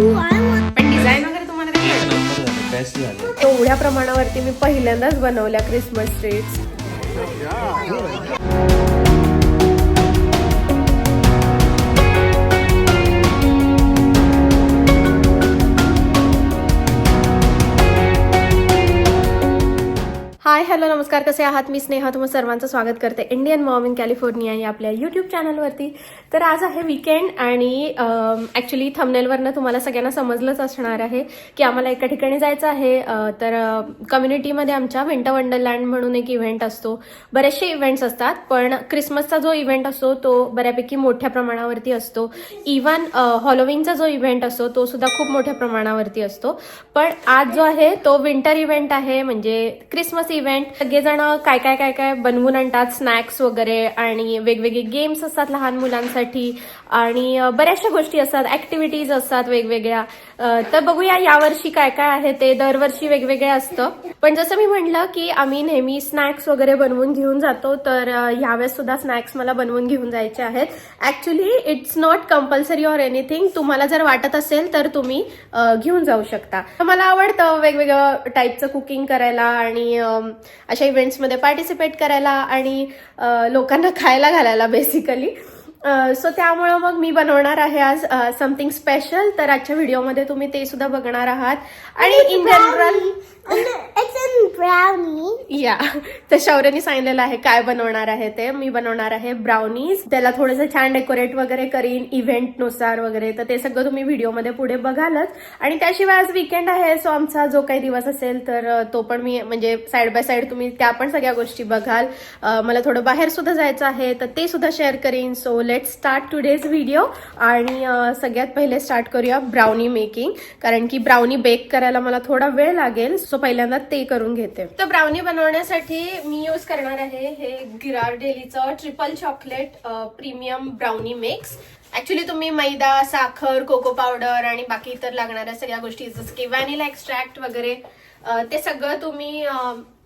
पण डिझाईन वगैरे तुम्हाला काही एवढ्या प्रमाणावरती मी पहिल्यांदाच बनवल्या क्रिसमस ट्रीज हाय हॅलो नमस्कार. कसे आहात? मी स्नेहा तुम्हाला सर्वांचं स्वागत करते इंडियन मॉम इन कॅलिफोर्निया या आपल्या युट्यूब चॅनलवरती तर आज आहे विकेंड आणि ॲक्च्युली थमनेलवरनं तुम्हाला सगळ्यांना समजलंच असणार आहे की आम्हाला एका ठिकाणी जायचं आहे. तर कम्युनिटीमध्ये आमच्या विंटर वंडरलँड म्हणून एक इव्हेंट असतो. बरेचसे इव्हेंट्स असतात पण क्रिसमसचा जो इव्हेंट असतो तो बऱ्यापैकी मोठ्या प्रमाणावरती असतो. इवन हॉलोविनचा जो इव्हेंट असतो तो सुद्धा खूप मोठ्या प्रमाणावरती असतो. पण आज जो आहे तो विंटर इव्हेंट आहे म्हणजे क्रिसमस इव्हेंट सगळेजण काय काय काय काय बनवून आणतात स्नॅक्स वगैरे आणि वेगवेगळे गेम्स असतात लहान मुलांसाठी. आणि बऱ्याचशा गोष्टी असतात ऍक्टिव्हिटीज असतात वेगवेगळ्या. तर बघूया यावर्षी काय काय आहे ते. दरवर्षी वेगवेगळे असतं. पण जसं मी म्हटलं की आम्ही नेहमी स्नॅक्स वगैरे बनवून घेऊन जातो तर अ, यावेळेस सुद्धा स्नॅक्स मला बनवून घेऊन जायचे आहेत. Actually it's not compulsory or anything तुम्हाला जर वाटत असेल तर तुम्ही घेऊन जाऊ शकता. तर मला आवडतं वेगवेगळं टाईपचं कुकिंग करायला आणि अशा इव्हेंट्समध्ये पार्टिसिपेट करायला आणि लोकांना खायला घालायला बेसिकली सो त्यामुळं मग मी बनवणार आहे आज समथिंग स्पेशल तर आजच्या व्हिडिओमध्ये तुम्ही ते सुद्धा बघणार आहात आणि इन जनरल. या तर शौर्यनी सांगितलेलं आहे काय बनवणार आहे ते. मी बनवणार आहे ब्राउनीज त्याला थोडंसं छान डेकोरेट वगैरे करीन इव्हेंटनुसार वगैरे. तर ते सगळं तुम्ही व्हिडिओमध्ये पुढे बघालच. आणि त्याशिवाय आज विकेंड आहे सो आमचा जो काही दिवस असेल तर तो पण मी म्हणजे साईड बाय साईड तुम्ही त्या पण सगळ्या गोष्टी बघाल. मला थोडं बाहेर सुद्धा जायचं आहे तर ते सुद्धा शेअर करीन. So let start today's video आणि सगळ्यात पहिले स्टार्ट करूया ब्राउनी मेकिंग कारण की ब्राउनी बेक करायला मला थोडा वेळ लागेल. सो पहिल्यांदा ते करून घेते. तर ब्राउनी बनवण्यासाठी मी यूज करणार आहे हे गिरार्डेलीचं triple chocolate premium brownie mix actually तुम्ही मैदा साखर कोको पावडर आणि बाकी इतर लागणाऱ्या सगळ्या गोष्टी जसं की व्हॅनिला एक्स्ट्रॅक्ट वगैरे ते सगळं तुम्ही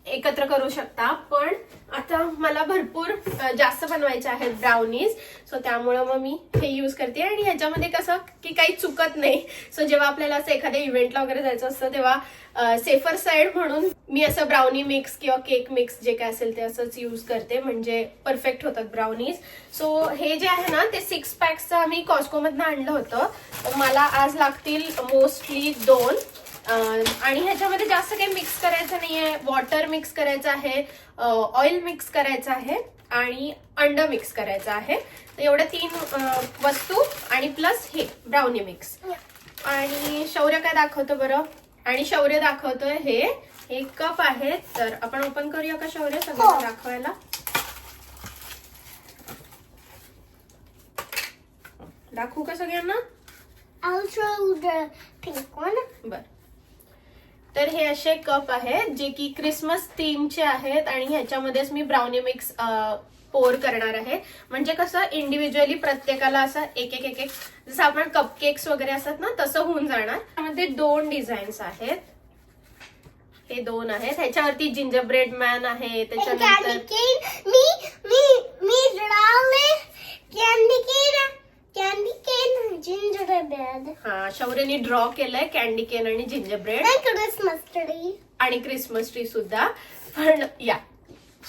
एकत्र करू शकता. पण आता मला भरपूर जास्त बनवायचे आहेत ब्राउनीज सो त्यामुळं मग मी हे यूज करते. आणि ह्याच्यामध्ये कसं की काही चुकत नाही. सो जेव्हा आपल्याला असं एखाद्या इव्हेंटला वगैरे जायचं असतं तेव्हा सेफर साईड म्हणून मी असं ब्राउनी मिक्स किंवा केक मिक्स जे काय असेल ते असंच यूज करते. म्हणजे परफेक्ट होतात ब्राउनीज सो हे जे आहे ना ते सिक्स पॅक्सचं आम्ही कॉस्कोमधनं आणलं होतं. तर मला आज लागतील मोस्टली दोन. आणि ह्याच्यामध्ये जास्त काही मिक्स करायचं नाहीये. वॉटर मिक्स करायचं आहे ऑइल मिक्स करायचं आहे आणि अंड मिक्स करायचं आहे. तर एवढ्या तीन वस्तू आणि प्लस हे ब्राउनी मिक्स आणि शौर्य काय दाखवतो बरं? आणि शौर्य दाखवतोय हे हे कप आहेत तर आपण ओपन करूया का शौर्य सगळं दाखवायला? दाखवू का सगळ्यांना. बर. तर हे असे कप आहेत जे की क्रिसमस थीमचे आहेत आणि ह्याच्यामध्येच मी ब्राउनी मिक्स पोर करणार आहे. म्हणजे कसं इंडिव्हिज्युअली प्रत्येकाला असं एक एक एक एक जसं आपण कपकेक्स वगैरे असतात ना तसं होऊन जाणार. त्यामध्ये दोन डिझाईन्स आहेत. हे दोन आहेत. ह्याच्यावरती जिंजर ब्रेड मॅन आहे त्याच्यानंतर cane, gingerbread. हा शौर्यनी ड्रॉ केलंय कॅन्डी केन आणि जिंजर ब्रेड Christmas tree. आणि क्रिसमस ट्री सुद्धा. पण या.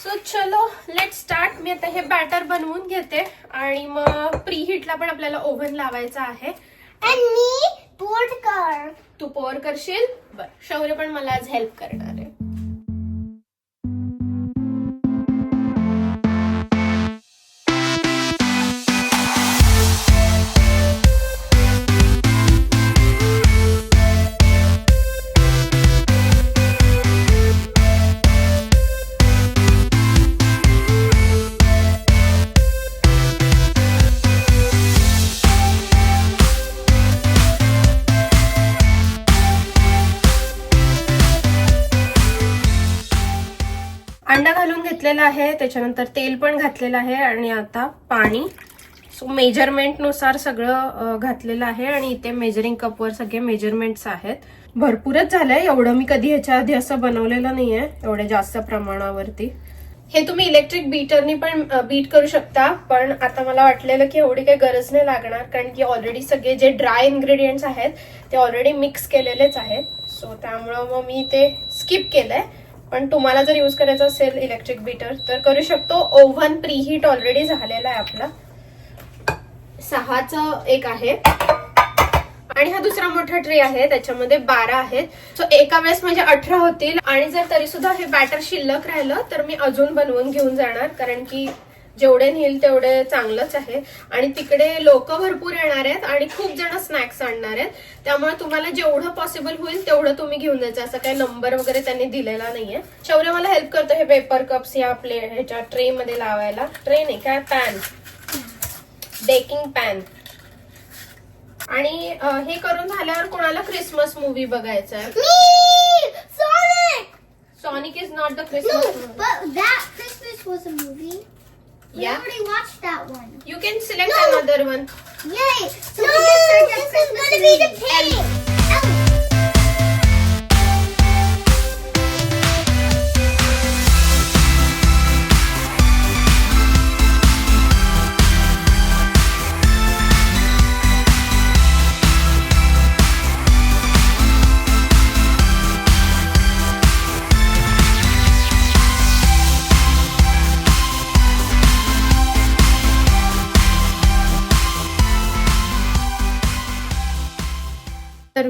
सो चलो लेट स्टार्ट मी आता हे बॅटर बनवून घेते. आणि मग प्री हिटला पण आपल्याला ओव्हन लावायचा आहे. Me, board car. तू पोअर करशील? बर. शौर्य पण मला आज हेल्प करणार आहे. घातलेलं आहे त्याच्यानंतर तेल पण घातलेलं आहे आणि आता पाणी. सो मेजरमेंटनुसार सगळं घातलेलं आहे आणि इथे मेजरिंग कपवर सगळे मेजरमेंट्स आहेत. भरपूरच झालंय. एवढं मी कधी ह्याच्या आधी असं बनवलेलं नाहीये एवढ्या जास्त प्रमाणावरती. हे तुम्ही इलेक्ट्रिक बीटरनी पण बीट करू शकता पण आता मला वाटलेलं की एवढी काही गरज नाही लागणार कारण की ऑलरेडी सगळे जे ड्राय इन्ग्रेडियंट्स आहेत ते ऑलरेडी मिक्स केलेलेच आहेत. सो त्यामुळं मग मी ते स्किप केलंय. पण तुम्हाला जर यूज करायचं असेल इलेक्ट्रिक बीटर तर करू शकतो. ओव्हन प्रीहीट ऑलरेडी झालेला आहे आपला. सहाचा एक आहे. आणि हा दुसरा मोठा ट्रे आहे. त्याच्यामध्ये बारा आहेत. सो एका वेळेस म्हणजे अठरा होतील. आणि जर तरी सुद्धा हे बॅटर शिल्लक राहिलं तर मी अजून बनवून घेऊन जाणार. कारण की जेवढे नेईल तेवढे चांगलंच आहे. आणि तिकडे लोक भरपूर येणार आहेत आणि खूप जण स्नॅक्स आणणार आहेत. त्यामुळे तुम्हाला जेवढं पॉसिबल होईल तेवढं तुम्ही घेऊन जायचं असं काही नंबर वगैरे त्यांनी दिलेला नाहीये. शौर्य मला हेल्प करतो हे पेपर कप्स या प्ले ह्याच्या ट्रे मध्ये लावायला. ट्रे नाही काय? पॅन बेकिंग पॅन आणि हे करून झाल्यावर कोणाला क्रिसमस मूवी बघायचा आहे! Sonic is not the Christmas We already watched that one. You can select no. another one. Yay! So no, this is gonna be the pig.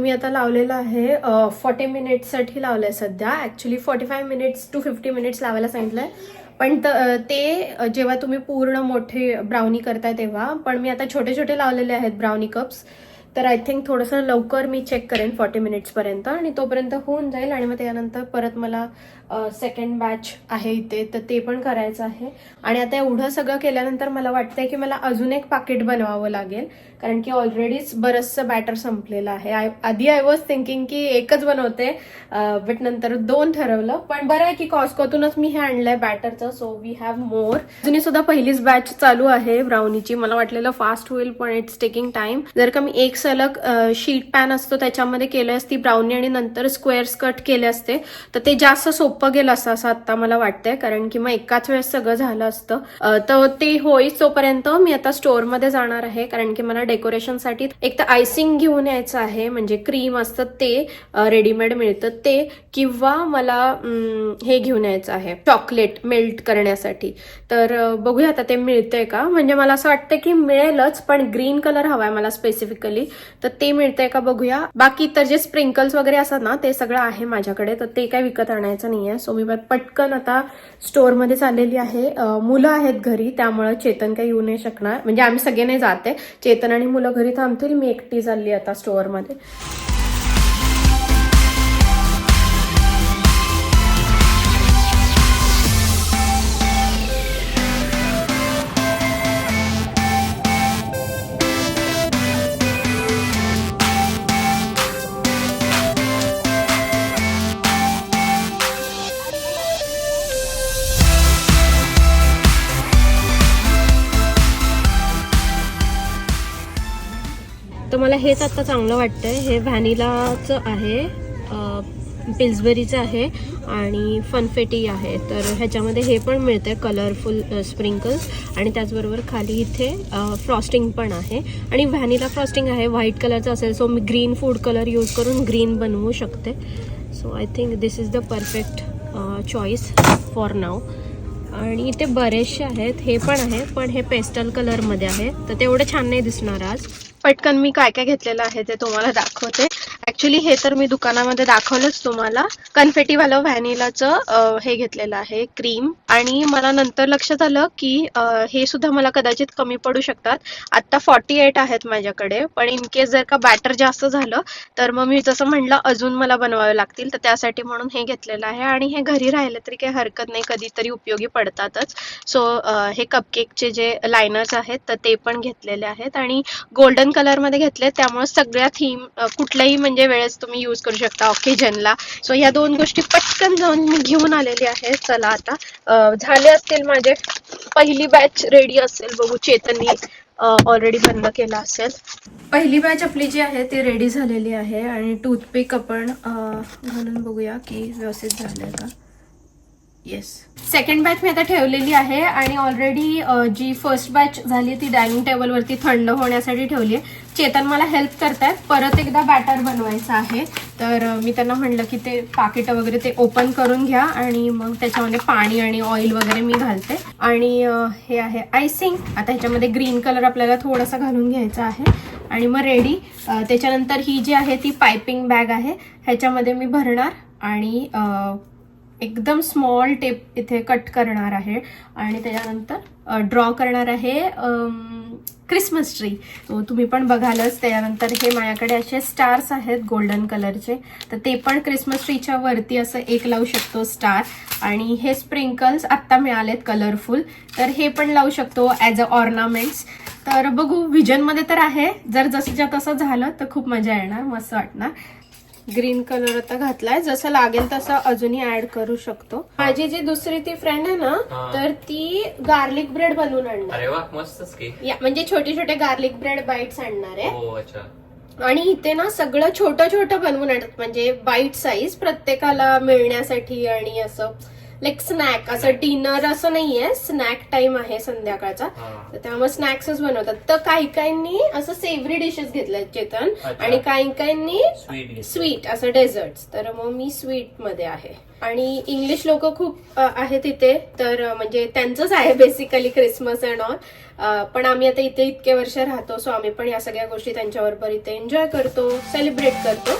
मी आता लावलेलं आहे फॉर्टी मिनिट्ससाठी लावलं आहे सध्या. Actually forty five minutes to fifty minutes लावायला सांगितलंय. पण ते जेव्हा तुम्ही पूर्ण मोठे ब्राउनी करताय तेव्हा पण मी आता छोटे छोटे लावलेले आहेत ब्राउनी कप्स तर आय थिंक थोडंसं लवकर मी चेक करेन फॉर्टी मिनिट्सपर्यंत आणि तोपर्यंत होऊन जाईल आणि मग त्यानंतर परत मला सेकंड बॅच आहे इथे तर ते पण करायचं आहे. आणि आता एवढं सगळं केल्यानंतर मला वाटतंय की मला अजून एक पाकिट बनवावं लागेल. कारण की ऑलरेडीच बरंचसं बॅटर संपलेलं आहे. आय आधी आय वॉज थिंकिंग की एकच बनवते बट नंतर दोन ठरवलं. पण बरं आहे की कॉस्कोतूनच मी हे आणलंय बॅटरचं सो वी हॅव मोर अजूनही सुद्धा पहिलीच बॅच चालू आहे ब्राउनीची मला वाटलेलं फास्ट होईल पण इट्स टेकिंग टाइम जर का मी एक सलग शीट पॅन असतो त्याच्यामध्ये केले असती ब्राउनी आणि नंतर स्क्वेअर्स कट केले असते तर ते जास्त सोपं गेलं असं असं आता मला वाटतंय. कारण की मग एकाच वेळेस सगळं झालं असतं. तर ते होईच तोपर्यंत मी आता स्टोअरमध्ये जाणार आहे. कारण की मला डेकोरेशनसाठी एक तर आयसिंग घेऊन यायचं आहे म्हणजे क्रीम असतं ते रेडीमेड मिळतं ते किंवा मला हे घेऊन यायचं आहे चॉकलेट मेल्ट करण्यासाठी. तर बघूया आता ते मिळतंय का? म्हणजे मला असं वाटतं की मिळेलच पण ग्रीन कलर हवाय मला स्पेसिफिकली तर ते मिळतंय का बघूया. बाकी तर जे स्प्रिंकल्स वगैरे असतात ना ते सगळं आहे माझ्याकडे तर ते काय विकत आणायचं नाहीये. सो मी पटकन आता स्टोअरमध्ये चाललेली आहे. मुलं आहेत घरी त्यामुळे चेतन काही येऊ नाही शकणार. म्हणजे आम्ही सगळे नाही जाते चेतन आणि मुलं घरी थांबतील. मी एकटी चालली आता स्टोअरमध्ये. मला हेच आता चांगलं वाटतंय. हे व्हॅनिलाचं आहे पिल्सबेरीचं आहे आणि फनफेटी आहे. तर ह्याच्यामध्ये हे पण मिळते कलरफुल स्प्रिंकल्स आणि त्याचबरोबर खाली इथे फ्रॉस्टिंग पण आहे. आणि व्हॅनिला फ्रॉस्टिंग आहे व्हाईट कलरचं असेल सो मी ग्रीन फूड कलर यूज करून ग्रीन बनवू शकते. So I think this is the perfect choice for नाव आणि इथे बरेचसे आहेत हे पण आहे पण हे पेस्टल कलरमध्ये आहे. तर तेवढं छान नाही दिसणार आज. पटकन मी काय काय घेतलेलं आहे ते तुम्हाला दाखवते. ऍक्च्युली हे तर मी दुकानामध्ये दाखवलंच तुम्हाला. कन्फेटीवालं व्हॅनिलाचं हे घेतलेलं आहे क्रीम. आणि मला नंतर लक्षात आलं की हे सुद्धा मला कदाचित कमी पडू शकतात. आता फॉर्टी एट आहेत माझ्याकडे. पण इन केस जर का बॅटर जास्त झालं तर मग मी जसं म्हणलं अजून मला बनवावे लागतील. तर त्यासाठी म्हणून हे घेतलेलं आहे. आणि हे घरी राहिले तरी काही हरकत नाही. कधीतरी उपयोगी पडतातच. सो हे कपकेकचे जे लायनर्स आहेत तर ते पण घेतलेले आहेत. आणि गोल्डन कलरमध्ये घेतले त्यामुळे सगळ्या थीम कुठल्याही म्हणजे म्हणजे वेळेस तुम्ही यूज करू शकता ऑकेजनला सो ह्या दोन गोष्टी पटकन जाऊन मी घेऊन आलेली आहे. चला आता झाले असतील माझे पहिली बॅच रेडी असेल. बघू चेतननी ऑलरेडी बंद केला असेल. पहिली बॅच आपली जी आहे ती रेडी झालेली आहे आणि टूथपिक आपण घालून बघूया की व्यवस्थित झालंय का. येस सेकंड बॅच मी आता ठेवलेली आहे आणि ऑलरेडी जी फर्स्ट बॅच झाली ती डायनिंग टेबलवरती थंड होण्यासाठी ठेवली आहे. चेतन मला हेल्प करतायत परत एकदा बॅटर बनवायचं आहे. तर मी त्यांना म्हणलं की ते पाकिटं वगैरे ते ओपन करून घ्या आणि मग त्याच्यामध्ये पाणी आणि ऑइल वगैरे मी घालते. आणि हे आहे आयसिंग आता ह्याच्यामध्ये ग्रीन कलर आपल्याला थोडासा घालून घ्यायचा आहे. आणि मग रेडी त्याच्यानंतर ही जी आहे ती पायपिंग बॅग आहे. ह्याच्यामध्ये मी भरणार आणि एकदम स्मॉल टेप इथे कट करणार आहे. आणि त्याच्यानंतर ड्रॉ करणार आहे क्रिसमस ट्री तुम्ही पण बघालच. त्यानंतर हे माझ्याकडे असे स्टार्स आहेत गोल्डन कलरचे तर ते पण क्रिसमस ट्रीच्या वरती असं एक लावू शकतो स्टार आणि हे स्प्रिंकल्स आत्ता मिळालेत कलरफुल तर हे पण लावू शकतो ॲज अ ऑर्नामेंट्स तर बघू विजनमध्ये तर आहे. जर जसंच्या तसं झालं तर खूप मजा येणार. मस्त वाटणार. ग्रीन कलर आता घातलाय. जसं लागेल तसं अजूनही ऍड करू शकतो. माझी जी दुसरी ती फ्रेंड आहे ना. तर ती गार्लिक ब्रेड बनवून आणणार. अरे वा मस्तच की. या म्हणजे छोटे छोटे गार्लिक ब्रेड बाईट्स आणणार आहे. हो अच्छा. आणि इथे ना सगळं छोटं छोटं बनवून आणतात म्हणजे बाईट साईज प्रत्येकाला मिळण्यासाठी आणि असं. लाईक स्नॅक असं डिनर असं नाहीये. स्नॅक टाइम आहे संध्याकाळचा. तर त्यामुळे स्नॅक्सच बनवतात. तर काही काहींनी असं सेव्हरी डिशेस घेतल्यात चेतन. आणि काही काहींनी स्वीट असं डेझर्ट तर मग मी स्वीटमध्ये आहे. आणि इंग्लिश लोक खूप आहेत इथे. तर म्हणजे त्यांचंच आहे बेसिकली क्रिसमस अँड ऑल पण आम्ही आता इथे इतके वर्ष राहतो सो आम्ही पण या सगळ्या गोष्टी त्यांच्याबरोबर इथे एन्जॉय करतो सेलिब्रेट करतो.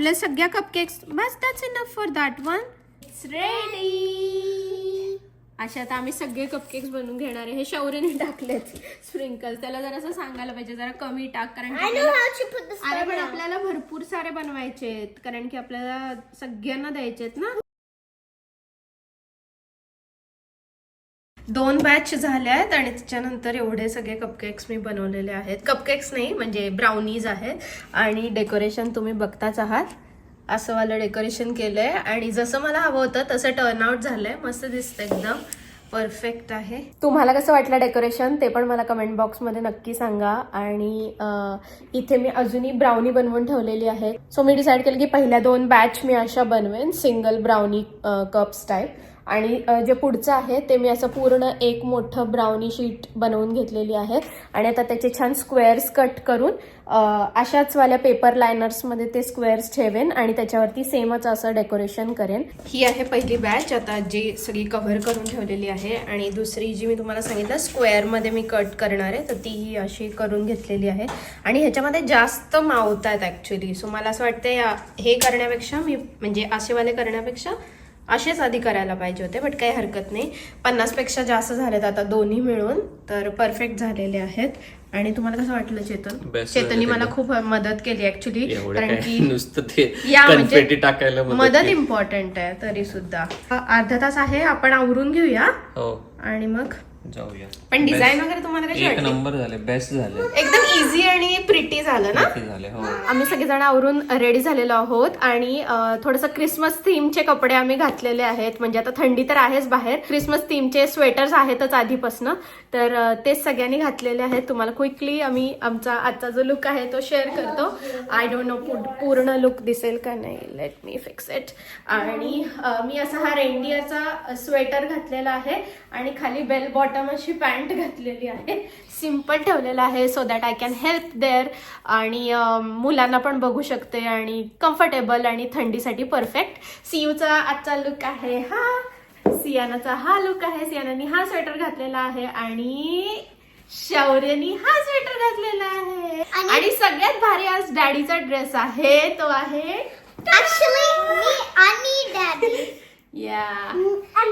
आपल्या सगळ्या cupcakes bus that's enough for that one it's ready अशा आता आम्ही सगळे कपकेक्स बनवून घेणार आहे. हे शौर्यने टाकलेत. स्प्रिंकल त्याला जरा असं सांगायला पाहिजे. जरा कमी टाक कारण की आपल्याला- अरे पण. आपल्याला भरपूर सारे बनवायचे आहेत. कारण की आपल्याला सगळ्यांना द्यायचे आहेत ना? दोन बॅच झाल्या आहेत आणि त्याच्यानंतर एवढे सगळे कपकेक्स मी बनवलेले आहेत. कपकेक्स नाही म्हणजे ब्राउनीज आहेत. आणि डेकोरेशन तुम्ही बघताच आहात. असं वालं डेकोरेशन केलंय. आणि जसं मला हवं होतं तसं टर्नआउट झालंय. मस्त दिसतं एकदम. परफेक्ट आहे. तुम्हाला कसं वाटलं डेकोरेशन ते पण मला कमेंट बॉक्समध्ये नक्की सांगा. आणि इथे मी अजूनही ब्राउनी बनवून ठेवलेली आहे. सो मी डिसाईड केलं की पहिल्या दोन बॅच मी अशा बनवेन. सिंगल ब्राउनी कप्स टाईप आणि जे पुढचं आहे ते मी असं पूर्ण एक मोठं ब्राउनी शीट बनवून घेतलेली आहे आणि आता त्याचे छान स्क्वेअर्स कट करून अशाचवाल्या पेपर लायनर्समध्ये ते स्क्वेअर्स ठेवेन आणि त्याच्यावरती सेमच असं डेकोरेशन करेन. ही आहे पहिली बॅच आता जी सगळी कव्हर करून ठेवलेली आहे आणि दुसरी जी मी तुम्हाला सांगितलं स्क्वेअरमध्ये मी कट करणार आहे तर ती अशी करून घेतलेली आहे. आणि ह्याच्यामध्ये जास्त मावतात ॲक्च्युली सो मला असं वाटतं हे करण्यापेक्षा मी म्हणजे असेवाले करण्यापेक्षा असेच आधी करायला पाहिजे होते बट काही हरकत नाही. पन्नासपेक्षा जास्त झालेत आता दोन्ही मिळून तर परफेक्ट झालेले आहेत. आणि तुम्हाला कसं वाटलं चेतन? चेतननी झाले मला. खूप मदत केली ऍक्च्युली कारण की नुसतं ते या म्हणजे टाकायला मदत. इम्पॉर्टंट आहे तरी सुद्धा अर्धा तास आहे आपण आवरून घेऊया. हो. आणि मग जाऊया. पण. डिझाईन वगैरे तुम्हाला कशी एक वाटली नंबर झाले बेस्ट झाले. एकदम इझी आणि प्रिटी झालं ना? झाले हो. आम्ही सगळेजण आवरून रेडी झालेलो आहोत आणि अं, थोडंसं क्रिसमस थीमचे कपडे आम्ही घातलेले आहेत. म्हणजे आता थंडी तर आहेच बाहेर. क्रिसमस थीमचे स्वेटर्स आहेतच आधीपासनं. तर अं, तेच सगळ्यांनी घातलेले आहेत. तुम्हाला क्विकली आम्ही आमचा आजचा जो लुक आहे तो शेअर करतो. आय डोंट नो पूर्ण लुक दिसेल का नाही. लेट मी फिक्स इट आणि अं, मी असा हा रेंडियरचा स्वेटर घातलेला आहे. आणि खाली बेल बॉटम अशी पॅन्ट घातलेली आहे. सिंपल ठेवलेलं आहे so that I can help there आणि मुलांना पण बघू शकते आणि कम्फर्टेबल आणि थंडीसाठी परफेक्ट सीयूचा आजचा लुक आहे हा. सियानाचा हा लुक आहे. सियानानी हा स्वेटर घातलेला आहे आणि शौर्यनी हा स्वेटर घातलेला आहे. आणि- आणि सगळ्यात भारी आज डॅडीचा ड्रेस आहे. तो आहे Actually, me, या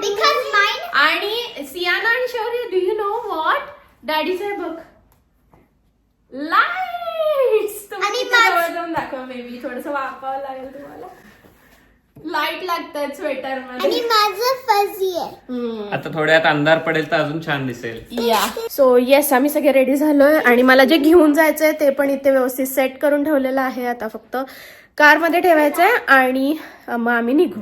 Because mine, आणि सियाना आणि Shaurya do you know what डॅडीचं आहे बघ लाईट्स आणि माझं- करून दाखवा बेबी थोडस वाकावं लागेल तुम्हाला. लाइट लागतात स्वेटर आणि मध्ये माझं फजी आहे. आता थोड्यात अंधार पडेल तर अजून छान दिसेल. या सो येस आम्ही सगळे रेडी झालोय. आणि मला जे घेऊन जायचंय ते पण इथे व्यवस्थित सेट करून ठेवलेलं आहे. आता फक्त कारमध्ये ठेवायचं आहे आणि मग आम्ही निघू.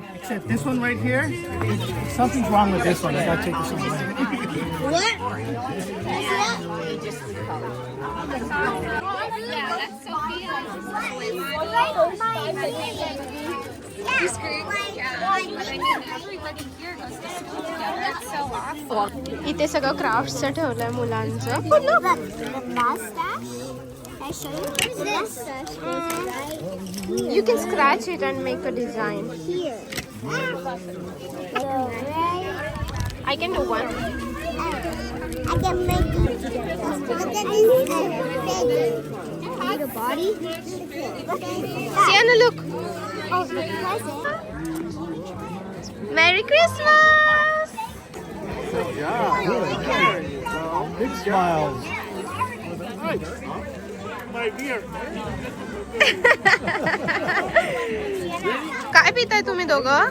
इथे सगळं क्राफ्ट ठेवलंय मुलांचं. You can scratch it and make a design. Here. I can do one. Uh, I can make a, body. Sienna, look. Merry Christmas! So, yeah, good. Big smiles. Nice. काय पिताय तुम्ही दोघं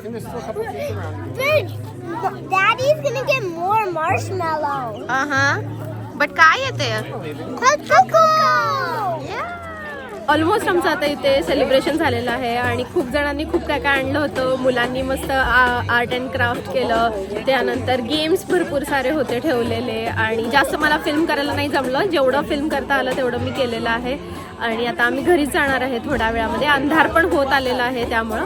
Dude, Daddy's gonna get more marshmallow. हा but काय येते Coco! Almost आमचं आता इथे celebration झालेलं आहे आणि खूप जणांनी खूप काय काय आणलं होतं. मुलांनी मस्त आर्ट अँड क्राफ्ट केलं. त्यानंतर गेम्स भरपूर सारे होते ठेवलेले आणि जास्त मला फिल्म करायला नाही जमलं. जेवढं फिल्म करता आलं तेवढं मी केलेलं आहे. आणि आता आम्ही घरीच जाणार आहे थोड्या वेळामध्ये. अंधार पण होत आलेला आहे त्यामुळं.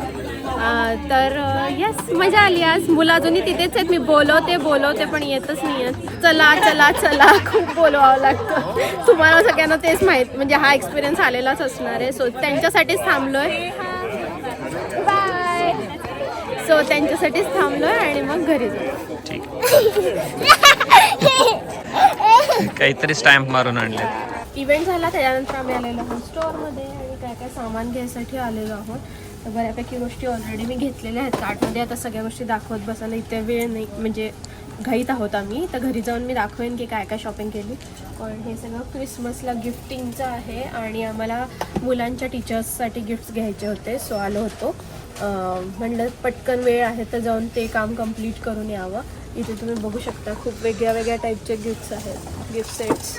तर यस मजा आली आज. मुलं अजूनही तिथेच आहेत. मी बोलवते बोलवते पण येतच नाही आहेत चला चला चला. खूप बोलवावं लागतं. तुम्हाला सगळ्यांना तेच माहीत म्हणजे हा एक्सपिरियन्स आलेलाच असणार आहे. सो त्यांच्यासाठीच थांबलोय. बाय सो त्यांच्यासाठीच थांबलोय आणि मग घरी जाऊ. काहीतरी स्टॅम्प मारून आणले. इव्हेंट झाला त्याच्यानंतर आम्ही आलेलो आहोत स्टोअरमध्ये आणि काय काय सामान घ्यायसाठी आलेलो आहोत. तर बऱ्यापैकी गोष्टी ऑलरेडी मी घेतलेल्या आहेत. कार्टमध्ये आता सगळ्या गोष्टी दाखवत बसायला इथे वेळ नाही म्हणजे घाईत आहोत आम्ही. तर घरी जाऊन मी दाखवेन की काय काय शॉपिंग केली. पण हे सगळं क्रिसमसला गिफ्टिंगचं आहे आणि आम्हाला मुलांच्या टीचर्ससाठी गिफ्ट्स घ्यायचे होते. सो आलो होतो. म्हणलं पटकन वेळ आहे तर जाऊन ते काम कंप्लीट करून यावं. इथे तुम्ही बघू शकता खूप वेगळ्या वेगळ्या टाईपचे गिफ्ट्स आहेत. गिफ्ट सेट्स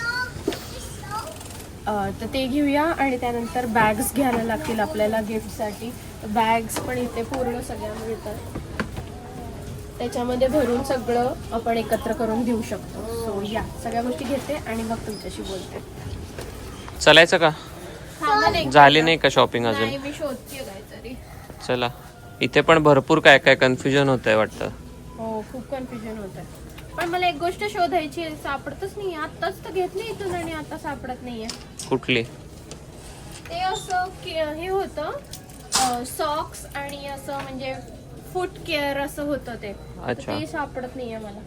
तर ते घेऊया आणि त्यानंतर बॅग्स घ्यायला लागतील आपल्याला गिफ्टसाठी बॅग्स पण इथे पूर्ण सगळ्या मिळतात. त्याच्यामध्ये भरून सगळं आपण एकत्र करून देऊ शकतो. सो या. सगळ्या गोष्टी घेते आणि मग तुमच्याशी बोलते. चालायचं का? झाली नाही का शॉपिंग अजून? मी शोधते काहीतरी. चला. इथे पण भरपूर काय काय कन्फ्युजन होत आहे वाटतं. हो खूप कन्फ्युजन होत पण मला एक गोष्ट शोधायची आहे. सापडतच नाही आत्ताच तर घेतली इथून आणि आता सापडत नाहीये. कुठली? ते असं हे होतं. सॉक्स आणि असं म्हणजे फूट केअर असं होतं ते तर अच्छा. ते सापडत नाहीये मला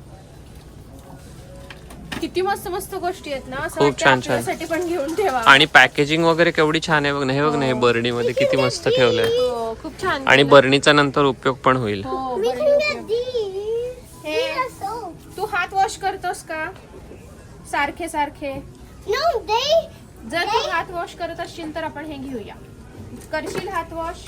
किती मस्त मस्त गोष्टी आहेत ना असं खूप वाटतं छान छान. आपल्यासाठी पण घेऊन ठेवा आणि पॅकेजिंग वगैरे केवढी छान आहे बघ ना हे बघ ना हे बर्णीमध्ये किती मस्त ठेवलंय हो, खूप छान आणि. बर्णीचा नंतर उपयोग पण होईल हो We बरं. can get these. Hey. These are soap. तू हात वॉश करतोस का सारखे सारखे No, they. जर तू हात वॉश करत असशील तर आपण हे घेऊया करशील हात वॉश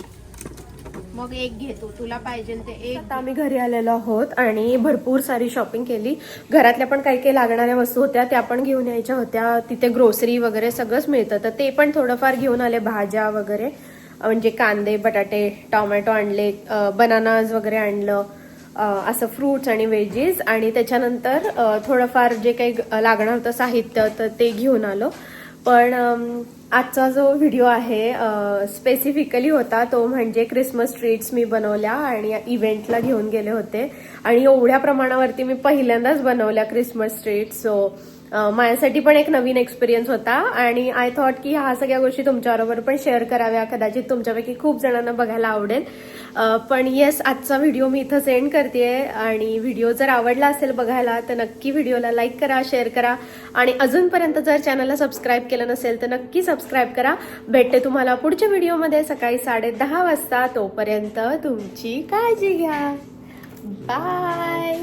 मग एक घेतो तुला पाहिजे ते एक. आता आम्ही घरी आलेलो आहोत आणि भरपूर सारी शॉपिंग केली. घरातल्या पण काही काही लागणाऱ्या वस्तू होत्या त्या पण घेऊन यायच्या होत्या. तिथे ग्रोसरी वगैरे सगळंच मिळतं. तर ते पण थोडंफार घेऊन आले भाज्या वगैरे. म्हणजे कांदे बटाटे टोमॅटो आणले बनानाज वगैरे आणलं असं फ्रुट्स आणि व्हेजीस आणि त्याच्यानंतर थोडंफार जे काही लागणार होतं साहित्य तर ते घेऊन आलो. पण आजचा जो व्हिडिओ आहे स्पेसिफिकली होता तो म्हणजे क्रिसमस ट्रीट्स मी बनवल्या आणि इव्हेंटला घेऊन गेले होते. आणि एवढ्या प्रमाणावरती मी पहिल्यांदाच बनवल्या क्रिसमस ट्रीट्स सो माझ्यासाठी पण एक नवीन एक्सपिरियन्स होता आणि आय थॉट की ह्या सगळ्या गोष्टी तुमच्याबरोबर पण शेअर कराव्या. कदाचित तुमच्यापैकी खूप जणांना बघायला आवडेल. पण येस आजचा व्हिडिओ मी इथं सेंड करते आणि व्हिडिओ जर आवडला असेल बघायला तर नक्की व्हिडिओला लाईक करा शेअर करा. आणि अजूनपर्यंत जर चॅनलला सबस्क्राईब केलं नसेल तर नक्की सबस्क्राईब करा. भेटते तुम्हाला पुढच्या व्हिडिओमध्ये सकाळी साडे दहा वाजता. तोपर्यंत तुमची काळजी घ्या. बाय